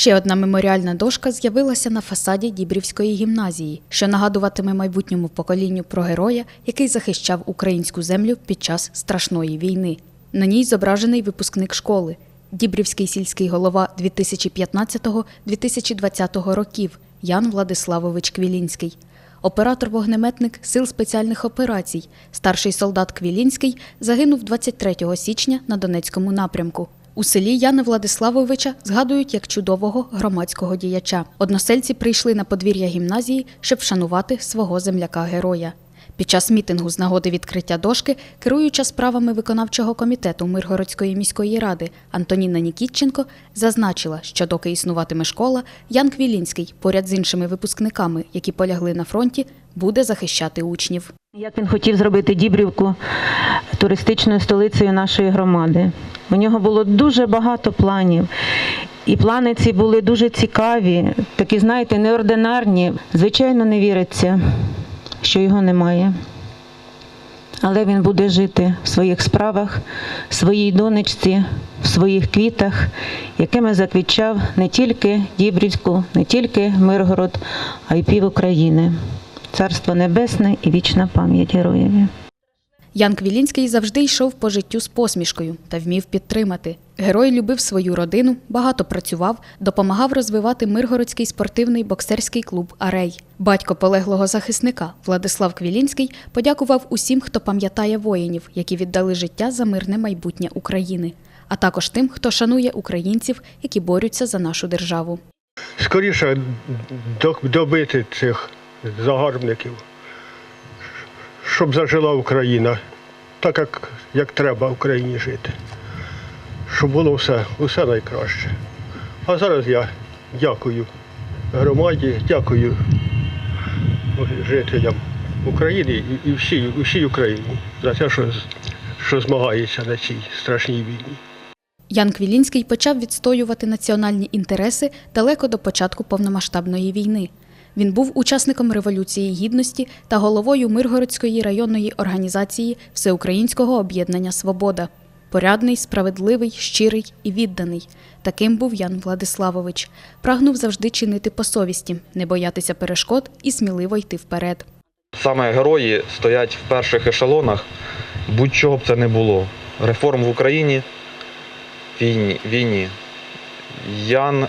Ще одна меморіальна дошка з'явилася на фасаді Дібрівської гімназії, що нагадуватиме майбутньому поколінню про героя, який захищав українську землю під час страшної війни. На ній зображений випускник школи, Дібрівський сільський голова 2015-2020 років Ян Владиславович Квілінський, оператор-вогнеметник Сил спеціальних операцій, старший солдат Квілінський загинув 23 січня на Донецькому напрямку. У селі Яна Владиславовича згадують як чудового громадського діяча. Односельці прийшли на подвір'я гімназії, щоб вшанувати свого земляка-героя. Під час мітингу з нагоди відкриття дошки керуюча справами виконавчого комітету Миргородської міської ради Антоніна Нікітченко зазначила, що доки існуватиме школа, Ян Квілінський поряд з іншими випускниками, які полягли на фронті, буде захищати учнів. Як він хотів зробити Дібрівку туристичною столицею нашої громади. У нього було дуже багато планів. І плани ці були дуже цікаві, такі, знаєте, неординарні. Звичайно, не віриться, що його немає. Але він буде жити в своїх справах, в своїй донечці, в своїх квітах, якими заквітчав не тільки Дібрівську, не тільки Миргород, а й пів України. Царство Небесне і вічна пам'ять героєві. Ян Квілінський завжди йшов по життю з посмішкою та вмів підтримати. Герой любив свою родину, багато працював, допомагав розвивати Миргородський спортивний боксерський клуб Арей. Батько полеглого захисника Владислав Квілінський подякував усім, хто пам'ятає воїнів, які віддали життя за мирне майбутнє України, а також тим, хто шанує українців, які борються за нашу державу. скоріше добити цих загарбників, щоб зажила Україна, так як, як треба в Україні жити. Щоб було все, усе найкраще. А зараз я дякую громаді, дякую жителям України і, і всій, всій Україні за те, що, що змагається на цій страшній війні. Ян Квілінський почав відстоювати національні інтереси далеко до початку повномасштабної війни. Він був учасником Революції Гідності та головою Миргородської районної організації Всеукраїнського об'єднання Свобода. Порядний, справедливий, щирий і відданий. Таким був Ян Владиславович. Прагнув завжди чинити по совісті, не боятися перешкод і сміливо йти вперед. Саме герої стоять в перших ешелонах, будь-чого б це не було. Реформ в Україні, війні. війні. Ян...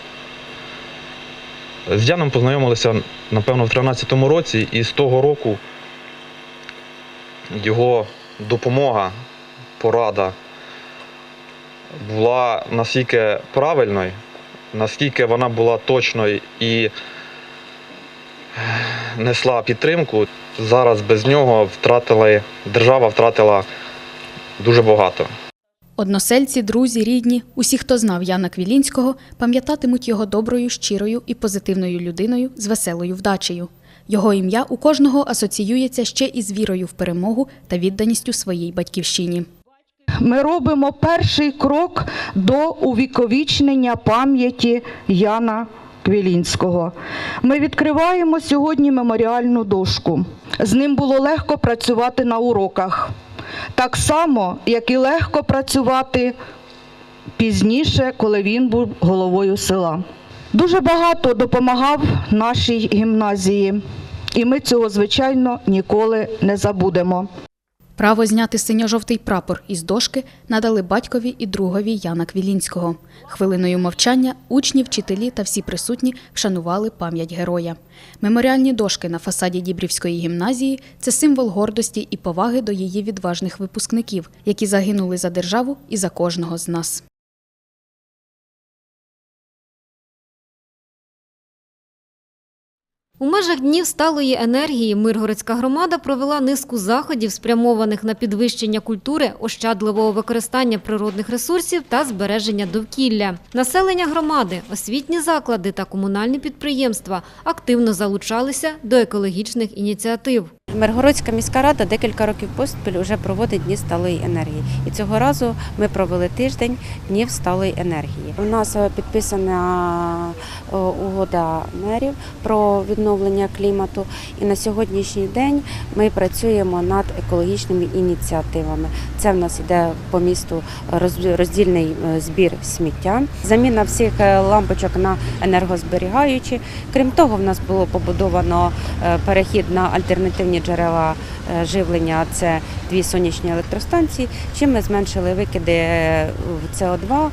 З Яном познайомилися, напевно, в 13-му році, і з того року його допомога, порада була настільки правильною, наскільки вона була точною і несла підтримку. Зараз без нього втратили, держава втратила дуже багато. Односельці, друзі, рідні, усі, хто знав Яна Квілінського, пам'ятатимуть його доброю, щирою і позитивною людиною з веселою вдачею. Його ім'я у кожного асоціюється ще із вірою в перемогу та відданістю своїй батьківщині. Ми робимо перший крок до увіковічнення пам'яті Яна Квілінського. Ми відкриваємо сьогодні меморіальну дошку. З ним було легко працювати на уроках, так само, як і легко працювати пізніше, коли він був головою села. Дуже багато допомагав нашій гімназії, і ми цього, звичайно, ніколи не забудемо. Право зняти синьо-жовтий прапор із дошки надали батькові і другові Яна Квілінського. Хвилиною мовчання учні, вчителі та всі присутні вшанували пам'ять героя. Меморіальні дошки на фасаді Дібрівської гімназії це символ гордості і поваги до її відважних випускників, які загинули за державу і за кожного з нас. У межах днів сталої енергії Миргородська громада провела низку заходів, спрямованих на підвищення культури, ощадливого використання природних ресурсів та збереження довкілля. Населення громади, освітні заклади та комунальні підприємства активно залучалися до екологічних ініціатив. Миргородська міська рада декілька років поспіль вже проводить дні сталої енергії. І цього разу ми провели тиждень днів сталої енергії. У нас е, підписана е, угода мерів про відновлення клімату. І на сьогоднішній день ми працюємо над екологічними ініціативами. Це в нас іде по місту роздільний е, збір сміття, заміна всіх е, лампочок на енергозберігаючі. Крім того, в нас було побудовано е, перехід на альтернативні джерела живлення. Це дві сонячні електростанції. Чим ми зменшили викиди в СО2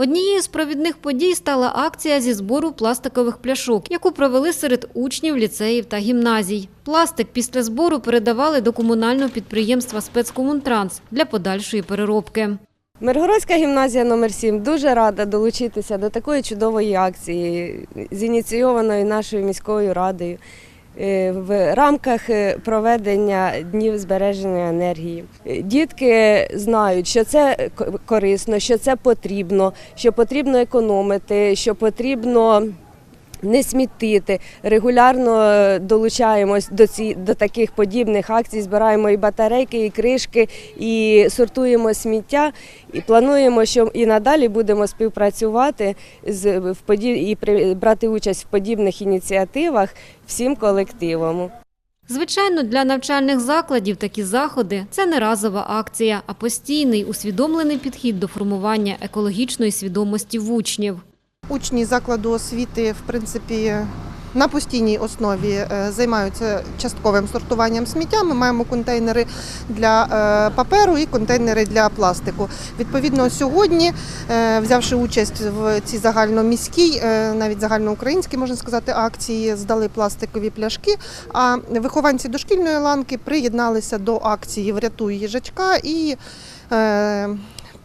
Однією з провідних подій стала акція зі збору пластикових пляшок, яку провели серед учнів ліцеїв та гімназій. Пластик після збору передавали до комунального підприємства спецкомунтранс для подальшої переробки. Миргородська гімназія номер 7 дуже рада долучитися до такої чудової акції, зініційованої нашою міською радою в рамках е, проведення днів збереження енергії. Е, Дітки знають, що це корисно, що це потрібно, що потрібно економити, що потрібно. Не смітити, регулярно е, долучаємось до ці до таких подібних акцій. Збираємо і батарейки, і кришки, і сортуємо сміття. І плануємо, що і надалі будемо співпрацювати з в подіб... і при... брати участь в подібних ініціативах всім колективом. Звичайно, для навчальних закладів такі заходи це не разова акція, а постійний усвідомлений підхід до формування екологічної свідомості в учнів. Учні закладу освіти, в принципі, на постійній основі е, займаються частковим сортуванням сміття. Ми маємо контейнери для е, паперу і контейнери для пластику. Відповідно, сьогодні, е, взявши участь в цій загальноміській, навіть загальноукраїнській, можна сказати, акції, здали пластикові пляшки. А вихованці дошкільної ланки приєдналися до акції Врятуй їжачка і.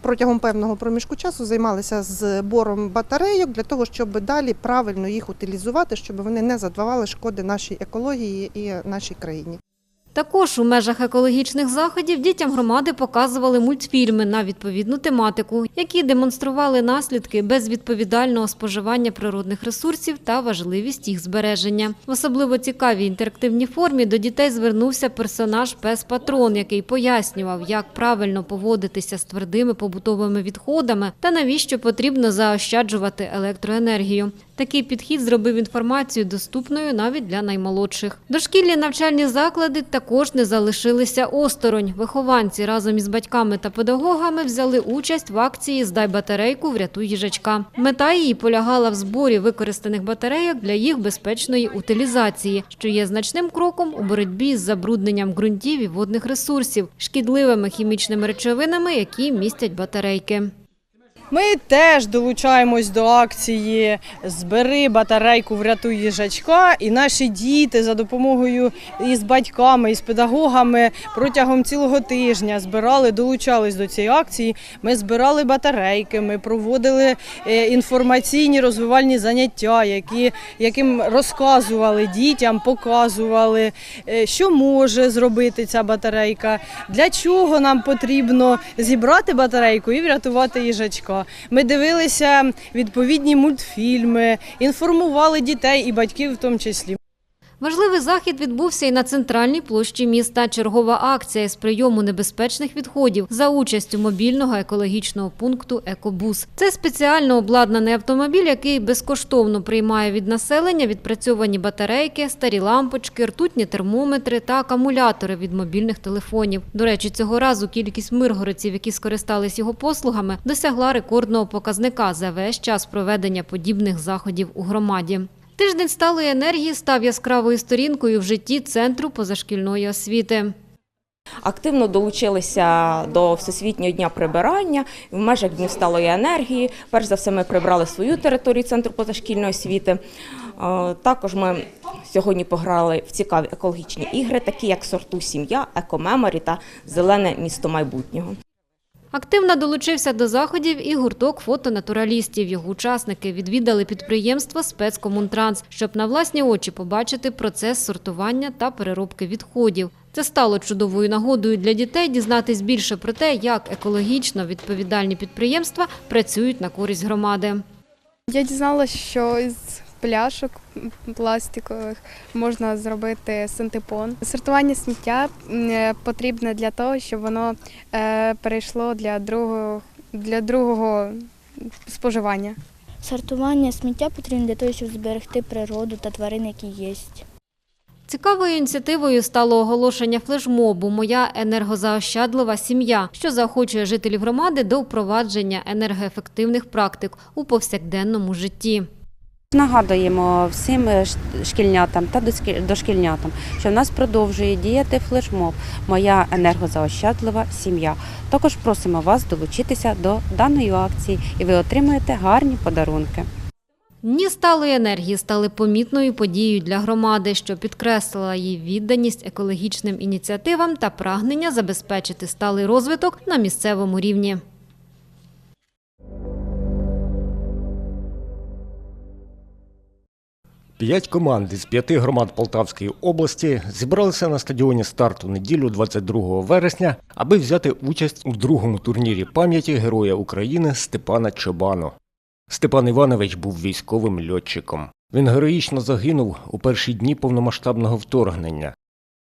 Протягом певного проміжку часу займалися збором батарейок для того, щоб далі правильно їх утилізувати, щоб вони не завдавали шкоди нашій екології і нашій країні. Також у межах екологічних заходів дітям громади показували мультфільми на відповідну тематику, які демонстрували наслідки безвідповідального споживання природних ресурсів та важливість їх збереження. В особливо цікавій інтерактивній формі до дітей звернувся персонаж Пес Патрон, який пояснював, як правильно поводитися з твердими побутовими відходами та навіщо потрібно заощаджувати електроенергію. Такий підхід зробив інформацію доступною навіть для наймолодших. Дошкільні навчальні заклади також не залишилися осторонь. Вихованці разом із батьками та педагогами взяли участь в акції Здай батарейку, врятуй їжачка. Мета її полягала в зборі використаних батарейок для їх безпечної утилізації, що є значним кроком у боротьбі з забрудненням ґрунтів і водних ресурсів, шкідливими хімічними речовинами, які містять батарейки. Ми теж долучаємось до акції Збери батарейку, врятуй їжачка. І наші діти за допомогою із батьками, і з педагогами протягом цілого тижня збирали, долучались до цієї акції. Ми збирали батарейки, ми проводили е, інформаційні розвивальні заняття, які, яким розказували дітям, показували, е, що може зробити ця батарейка, для чого нам потрібно зібрати батарейку і врятувати їжачка. Ми дивилися відповідні мультфільми, інформували дітей і батьків в тому числі. Важливий захід відбувся і на центральній площі міста. Чергова акція з прийому небезпечних відходів за участю мобільного екологічного пункту Екобус. Це спеціально обладнаний автомобіль, який безкоштовно приймає від населення відпрацьовані батарейки, старі лампочки, ртутні термометри та акумулятори від мобільних телефонів. До речі, цього разу кількість миргородців, які скористались його послугами, досягла рекордного показника за весь час проведення подібних заходів у громаді. Тиждень сталої енергії став яскравою сторінкою в житті Центру позашкільної освіти. Активно долучилися до Всесвітнього дня прибирання в межах днів сталої енергії. Перш за все, ми прибрали свою територію центру позашкільної освіти. Е, Також ми сьогодні пограли в цікаві екологічні ігри, такі як сорту сім'я, екомеморі та зелене місто майбутнього. Активно долучився до заходів і гурток фотонатуралістів. Його учасники відвідали підприємство спецкомунтранс, щоб на власні очі побачити процес сортування та переробки відходів. Це стало чудовою нагодою для дітей дізнатись більше про те, як екологічно відповідальні підприємства працюють на користь громади. Я дізналася, що із пляшок пластикових можна зробити синтепон. Сортування сміття е, потрібне для того, щоб воно е, перейшло для другого, для другого споживання. Сортування сміття потрібно для того, щоб зберегти природу та тварин, які є. Цікавою ініціативою стало оголошення флешмобу Моя енергозаощадлива сім'я, що заохочує жителів громади до впровадження енергоефективних практик у повсякденному житті. Нагадуємо всім е, шкільнятам та дошкільнятам, що в нас продовжує діяти флешмоб Моя енергозаощадлива сім'я. Також просимо вас долучитися до даної акції і ви отримаєте гарні подарунки. Дні сталої енергії стали помітною подією для громади, що підкреслила її відданість екологічним ініціативам та прагнення забезпечити сталий розвиток на місцевому рівні. П'ять команд із п'яти громад Полтавської області зібралися на стадіоні старту неділю 22 вересня, аби взяти участь у другому турнірі пам'яті Героя України Степана Чобану. Степан Іванович був військовим льотчиком. Він героїчно загинув у перші дні повномасштабного вторгнення.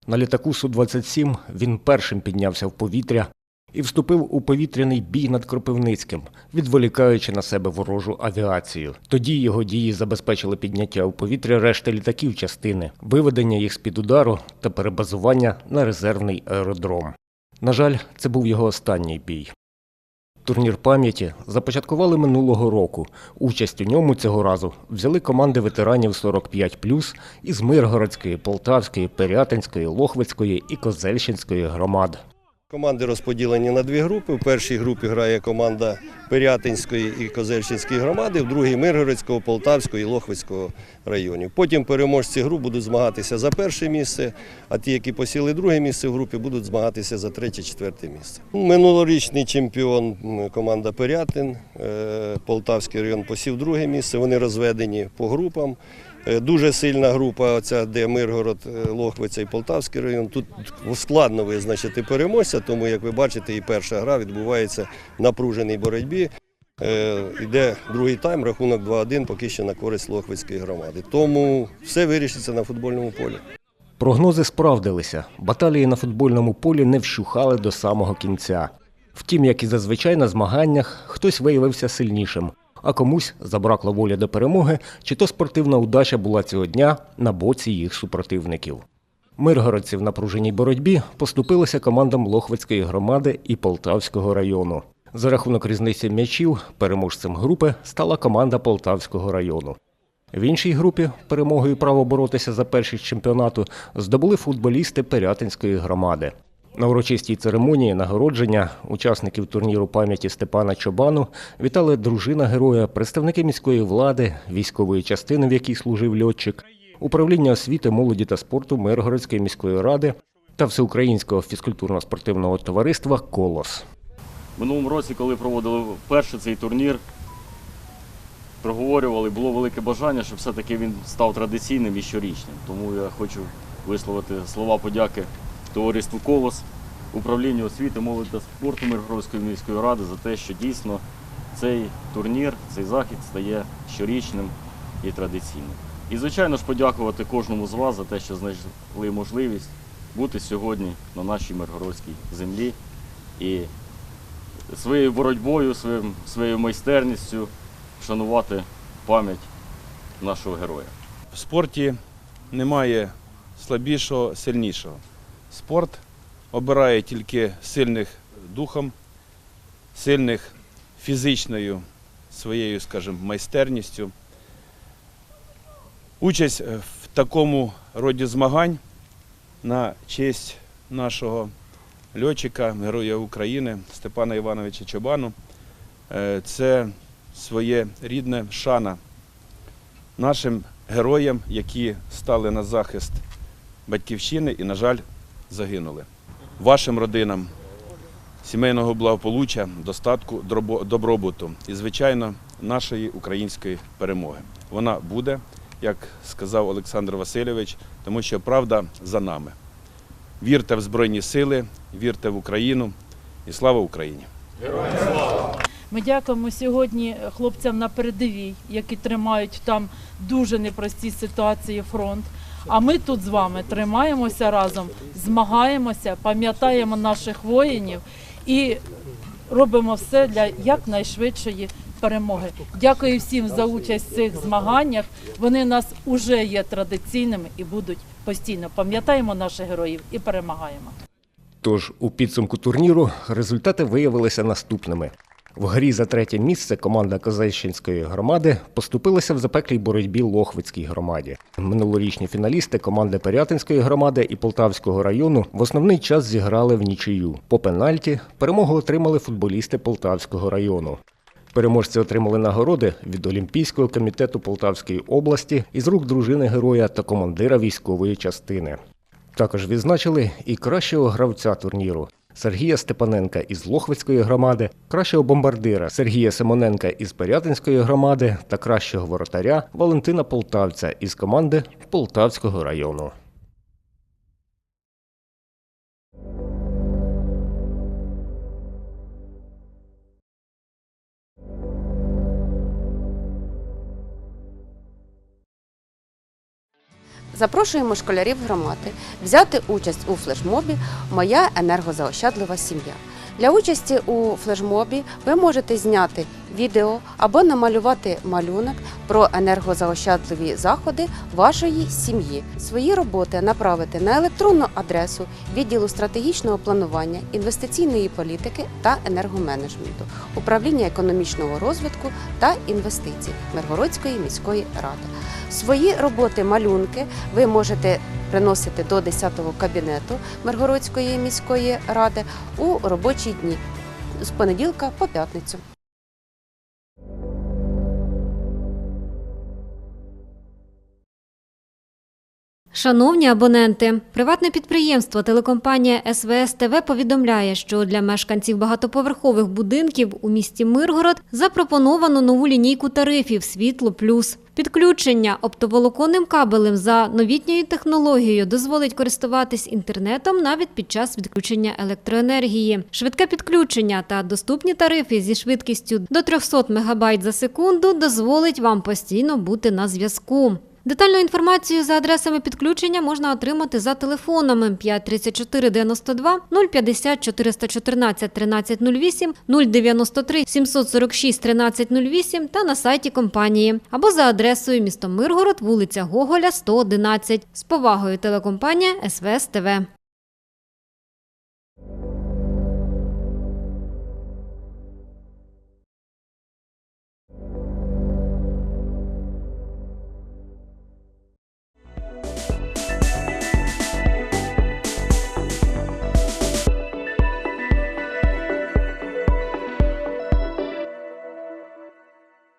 На літаку Су-27 він першим піднявся в повітря і вступив у повітряний бій над Кропивницьким, відволікаючи на себе ворожу авіацію. Тоді його дії забезпечили підняття у повітря решти літаків частини, виведення їх з-під удару та перебазування на резервний аеродром. На жаль, це був його останній бій. Турнір пам'яті започаткували минулого року. Участь у ньому цього разу взяли команди ветеранів 45+, із Миргородської, Полтавської, Пирятинської, Лохвицької і Козельщинської громад. Команди розподілені на дві групи. В першій групі грає команда Пирятинської і Козельщинської громади, в другій Миргородського, Полтавського і Лохвицького районів. Потім переможці груп будуть змагатися за перше місце, а ті, які посіли друге місце в групі, будуть змагатися за третє-четверте місце. Минулорічний чемпіон команда Пирятин, е, Полтавський район посів друге місце. Вони розведені по групам. Е, Дуже сильна група, оця, де Миргород, е, Лохвиця і Полтавський район. Тут складно визначити переможця, тому, як ви бачите, і перша гра відбувається в напруженій боротьбі. Е, Йде другий тайм, рахунок 2-1, поки що на користь Лохвицької громади. Тому все вирішиться на футбольному полі. Прогнози справдилися. Баталії на футбольному полі не вщухали до самого кінця. Втім, як і зазвичай на змаганнях, хтось виявився сильнішим, а комусь забракло волі до перемоги, чи то спортивна удача була цього дня на боці їх супротивників. Миргородці в напруженій боротьбі поступилися командам Лохвицької громади і Полтавського району. За рахунок різниці м'ячів переможцем групи стала команда Полтавського району. В іншій групі перемогою право боротися за першість чемпіонату здобули футболісти Пирятинської громади. На урочистій церемонії нагородження учасників турніру пам'яті Степана Чобану вітали дружина героя, представники міської влади, військової частини, в якій служив льотчик, управління освіти, молоді та спорту Миргородської міської ради та всеукраїнського фізкультурно-спортивного товариства Колос. Минулому році, коли проводили вперше цей турнір, проговорювали, було велике бажання, щоб все-таки він став традиційним і щорічним. Тому я хочу висловити слова подяки товариству Колос, управлінню освіти, молоді та спорту Миргородської міської ради за те, що дійсно цей турнір, цей захід стає щорічним і традиційним. І, звичайно ж, подякувати кожному з вас за те, що знайшли можливість бути сьогодні на нашій Миргородській землі і своєю боротьбою, своєю майстерністю вшанувати пам'ять нашого героя. В спорті немає слабішого, сильнішого. Спорт обирає тільки сильних духом, сильних фізичною своєю, скажімо, майстерністю. Участь в такому роді змагань на честь нашого льотчика, героя України Степана Івановича Чобану е, це своє рідне шана нашим героям, які стали на захист батьківщини і, на жаль, загинули. Вашим родинам сімейного благополуччя, достатку, добробуту і, звичайно, нашої української перемоги. Вона буде, як сказав Олександр Васильович, тому що правда за нами. Вірте в Збройні Сили, вірте в Україну і слава Україні! Ми дякуємо сьогодні хлопцям на передовій, які тримають там дуже непрості ситуації фронт. А ми тут з вами тримаємося разом, змагаємося, пам'ятаємо наших воїнів і робимо все для якнайшвидшої перемоги. Дякую всім за участь в цих змаганнях. Вони у нас вже є традиційними і будуть постійно. Пам'ятаємо наших героїв і перемагаємо. Тож у підсумку турніру результати виявилися наступними. В грі за третє місце команда Козельщинської громади поступилася в запеклій боротьбі Лохвицькій громаді. Минулорічні фіналісти команди Пирятинської громади і Полтавського району в основний час зіграли в нічию. По пенальті перемогу отримали футболісти Полтавського району. Переможці отримали нагороди від Олімпійського комітету Полтавської області із рук дружини героя та командира військової частини. Також відзначили і кращого гравця турніру Сергія Степаненка із Лохвицької громади, кращого бомбардира Сергія Симоненка із Пирятинської громади та кращого воротаря Валентина Полтавця із команди Полтавського району. Запрошуємо школярів громади взяти участь у флешмобі Моя енергозаощадлива сім'я. Для участі у флешмобі ви можете зняти відео або намалювати малюнок про енергозаощадливі заходи вашої сім'ї. Свої роботи направити на електронну адресу відділу стратегічного планування, інвестиційної політики та енергоменеджменту, управління економічного розвитку та інвестицій Миргородської міської ради. Свої роботи, малюнки ви можете приносити до 10-го кабінету Миргородської міської ради у робочі дні з понеділка по п'ятницю. Шановні абоненти, приватне підприємство телекомпанія СВС ТВ повідомляє, що для мешканців багатоповерхових будинків у місті Миргород запропоновано нову лінійку тарифів Світло Плюс. Підключення оптоволоконним кабелем за новітньою технологією дозволить користуватись інтернетом навіть під час відключення електроенергії. Швидке підключення та доступні тарифи зі швидкістю до 300 МБ за секунду дозволить вам постійно бути на зв'язку. Детальну інформацію за адресами підключення можна отримати за телефонами 534 92 050 414 1308, 093 746 1308 та на сайті компанії або за адресою місто Миргород, вулиця Гоголя, 111. З повагою телекомпанія СВС ТВ.